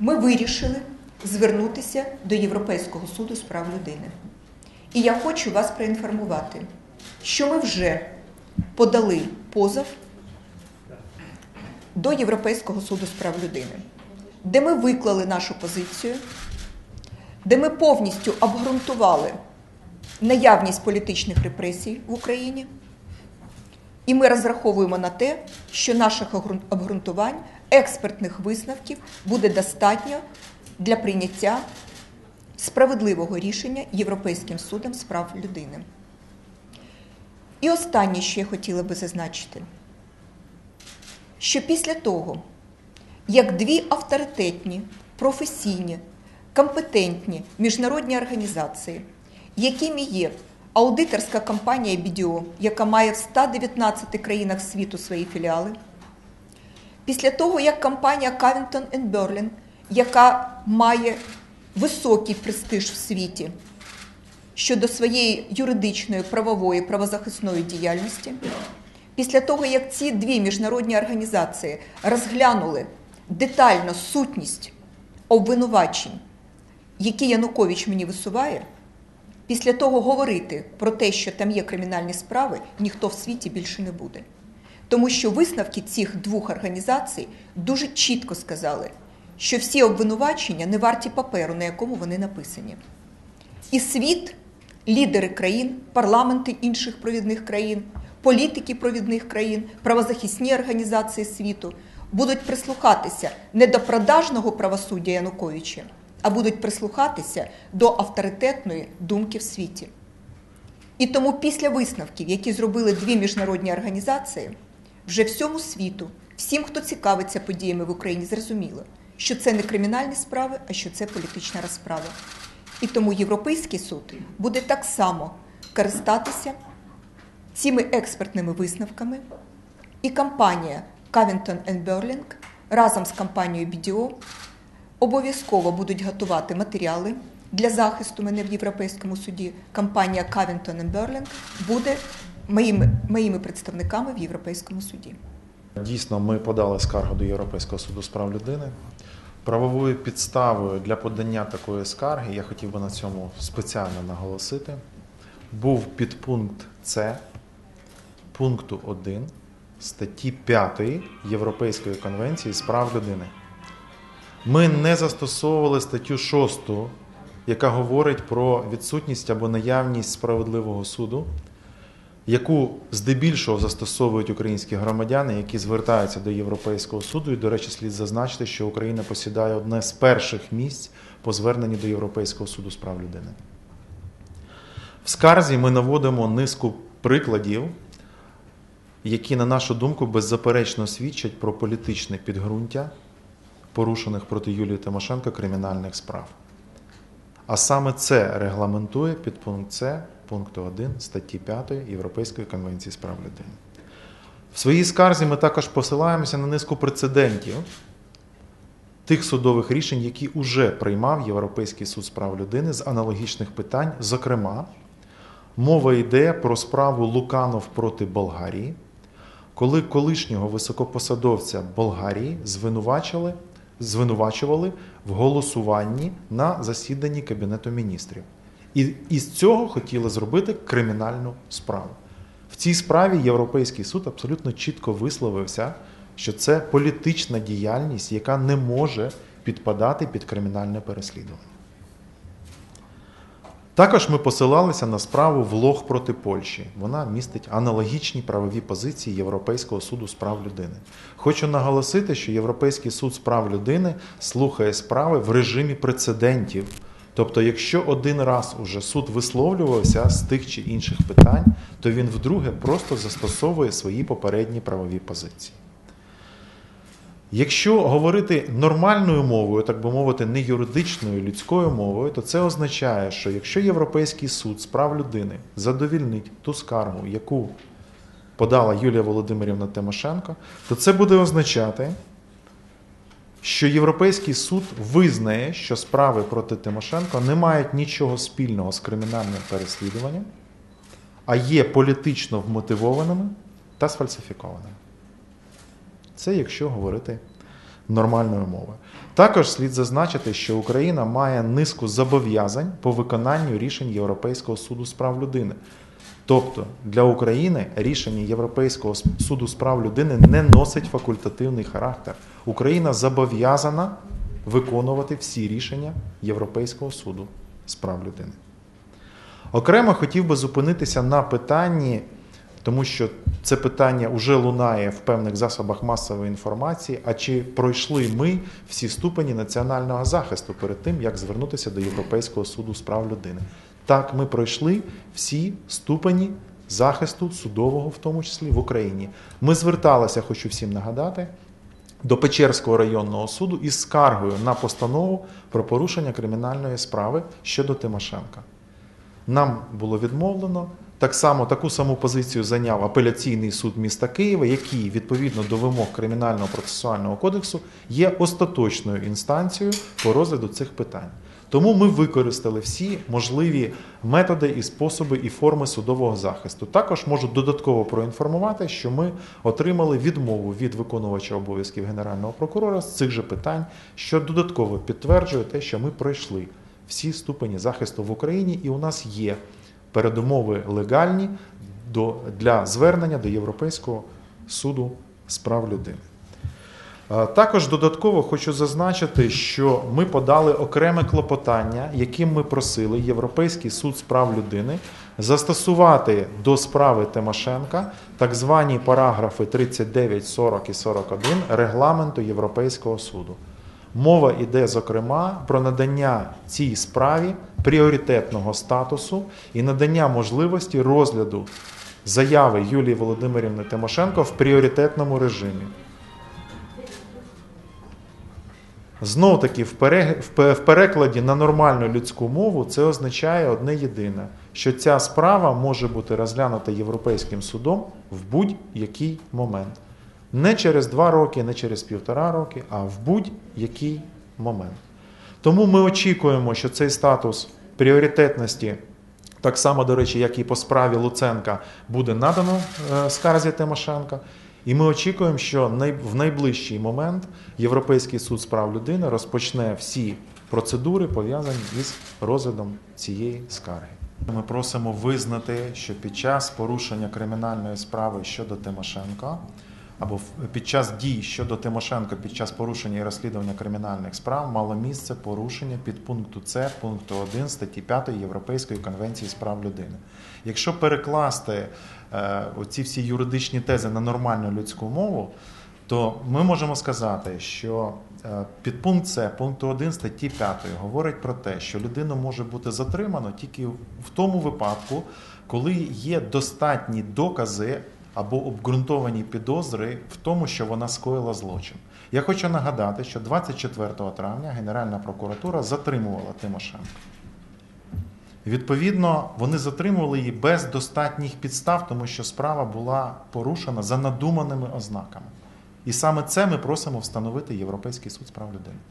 ми вирішили звернутися до Європейського суду з прав людини. І я хочу вас проінформувати, що ми вже подали позов до Європейського суду з прав людини, де ми виклали нашу позицію, де ми повністю обґрунтували наявність політичних репресій в Україні. І ми розраховуємо на те, що наших обґрунтувань, експертних висновків буде достатньо для прийняття справедливого рішення Європейським судом з прав людини. І останнє, що я хотіла би зазначити, що після того, як дві авторитетні, професійні, компетентні міжнародні організації, якими є аудиторська компанія BDO, яка має в 119 країнах світу свої філіали, після того, як компанія Cavington Burling, яка має високий престиж в світі щодо своєї юридичної, правової, правозахисної діяльності, після того, як ці дві міжнародні організації розглянули детально сутність обвинувачень, які Янукович мені висуває, після того говорити про те, що там є кримінальні справи, ніхто в світі більше не буде. Тому що висновки цих двох організацій дуже чітко сказали, що всі обвинувачення не варті паперу, на якому вони написані. І світ, лідери країн, парламенти інших провідних країн, політики провідних країн, правозахисні організації світу будуть прислухатися не до продажного правосуддя Януковича, а будуть прислухатися до авторитетної думки в світі. І тому після висновків, які зробили дві міжнародні організації, вже всьому світу, всім, хто цікавиться подіями в Україні, зрозуміло, що це не кримінальні справи, а що це політична розправа. І тому Європейський суд буде так само користатися цими експертними висновками, і компанія Cavington Burling разом з компанією BDO обов'язково будуть готувати матеріали для захисту мене в Європейському суді. Компанія Cavington Burling буде моїми, моїми представниками в Європейському суді. Дійсно, ми подали скаргу до Європейського суду з прав людини. Правовою підставою для подання такої скарги, я хотів би на цьому спеціально наголосити, був підпункт С пункту 1 статті 5 Європейської конвенції з прав людини. Ми не застосовували статтю 6, яка говорить про відсутність або наявність справедливого суду, яку здебільшого застосовують українські громадяни, які звертаються до Європейського суду. І, до речі, слід зазначити, що Україна посідає одне з перших місць по зверненні до Європейського суду з прав людини. В скарзі ми наводимо низку прикладів, які, на нашу думку, беззаперечно свідчать про політичне підґрунтя порушених проти Юлії Тимошенко кримінальних справ. А саме це регламентує підпункт С пункту 1 статті 5 Європейської конвенції з прав людини. В своїй скарзі ми також посилаємося на низку прецедентів тих судових рішень, які уже приймав Європейський суд з прав людини з аналогічних питань. Зокрема, мова йде про справу Луканов проти Болгарії, коли колишнього високопосадовця Болгарії звинувачили, звинувачували в голосуванні на засіданні Кабінету міністрів. І із цього хотіли зробити кримінальну справу. В цій справі Європейський суд абсолютно чітко висловився, що це політична діяльність, яка не може підпадати під кримінальне переслідування. Також ми посилалися на справу Влог проти Польщі. Вона містить аналогічні правові позиції Європейського суду з прав людини. Хочу наголосити, що Європейський суд з прав людини слухає справи в режимі прецедентів. Тобто, якщо один раз уже суд висловлювався з тих чи інших питань, то він вдруге просто застосовує свої попередні правові позиції. Якщо говорити нормальною мовою, так би мовити, не юридичною людською мовою, то це означає, що якщо Європейський суд з прав людини задовільнить ту скаргу, яку подала Юлія Володимирівна Тимошенко, то це буде означати, що Європейський суд визнає, що справи проти Тимошенко не мають нічого спільного з кримінальним переслідуванням, а є політично вмотивованими та сфальсифікованими. Це якщо говорити нормальною мовою. Також слід зазначити, що Україна має низку зобов'язань по виконанню рішень Європейського суду з прав людини. Тобто для України рішення Європейського суду з прав людини не носить факультативний характер. Україна зобов'язана виконувати всі рішення Європейського суду з прав людини. Окремо хотів би зупинитися на питанні, тому що це питання вже лунає в певних засобах масової інформації. А чи пройшли ми всі ступені національного захисту перед тим, як звернутися до Європейського суду з прав людини? Так, ми пройшли всі ступені захисту судового, в тому числі в Україні. Ми зверталися, хочу всім нагадати, до Печерського районного суду із скаргою на постанову про порушення кримінальної справи щодо Тимошенка. Нам було відмовлено. Так само таку саму позицію зайняв апеляційний суд міста Києва, який відповідно до вимог кримінального процесуального кодексу є остаточною інстанцією по розгляду цих питань. Тому ми використали всі можливі методи і способи і форми судового захисту. Також можу додатково проінформувати, що ми отримали відмову від виконувача обов'язків генерального прокурора з цих же питань, що додатково підтверджує те, що ми пройшли всі ступені захисту в Україні, і у нас є передумови легальні до, для звернення до Європейського суду з прав людини. Також додатково хочу зазначити, що ми подали окреме клопотання, яким ми просили Європейський суд з прав людини застосувати до справи Тимошенка так звані параграфи 39, 40 і 41 регламенту Європейського суду. Мова йде, зокрема, про надання цій справі пріоритетного статусу і надання можливості розгляду заяви Юлії Володимирівни Тимошенко в пріоритетному режимі. Знов таки, в пере- в пе- в перекладі на нормальну людську мову це означає одне єдине, що ця справа може бути розглянута Європейським судом в будь-який момент. Не через два роки, не через півтора роки, а в будь-який момент. Тому ми очікуємо, що цей статус пріоритетності, так само, до речі, як і по справі Луценка, буде надано е, скарзі Тимошенка. І ми очікуємо, що в найближчий момент Європейський суд з прав людини розпочне всі процедури, пов'язані із розглядом цієї скарги. Ми просимо визнати, що під час порушення кримінальної справи щодо Тимошенка або під час дій щодо Тимошенко під час порушення і розслідування кримінальних справ мало місце порушення підпункту С пункту 1 статті 5 Європейської конвенції з прав людини. Якщо перекласти е, оці всі юридичні тези на нормальну людську мову, то ми можемо сказати, що е, підпункт С пункту 1 статті 5 говорить про те, що людину може бути затримано тільки в тому випадку, коли є достатні докази або обґрунтовані підозри в тому, що вона скоїла злочин. Я хочу нагадати, що 24 травня Генеральна прокуратура затримувала Тимошенко. Відповідно, вони затримували її без достатніх підстав, тому що справа була порушена за надуманими ознаками. І саме це ми просимо встановити Європейський суд з прав людини.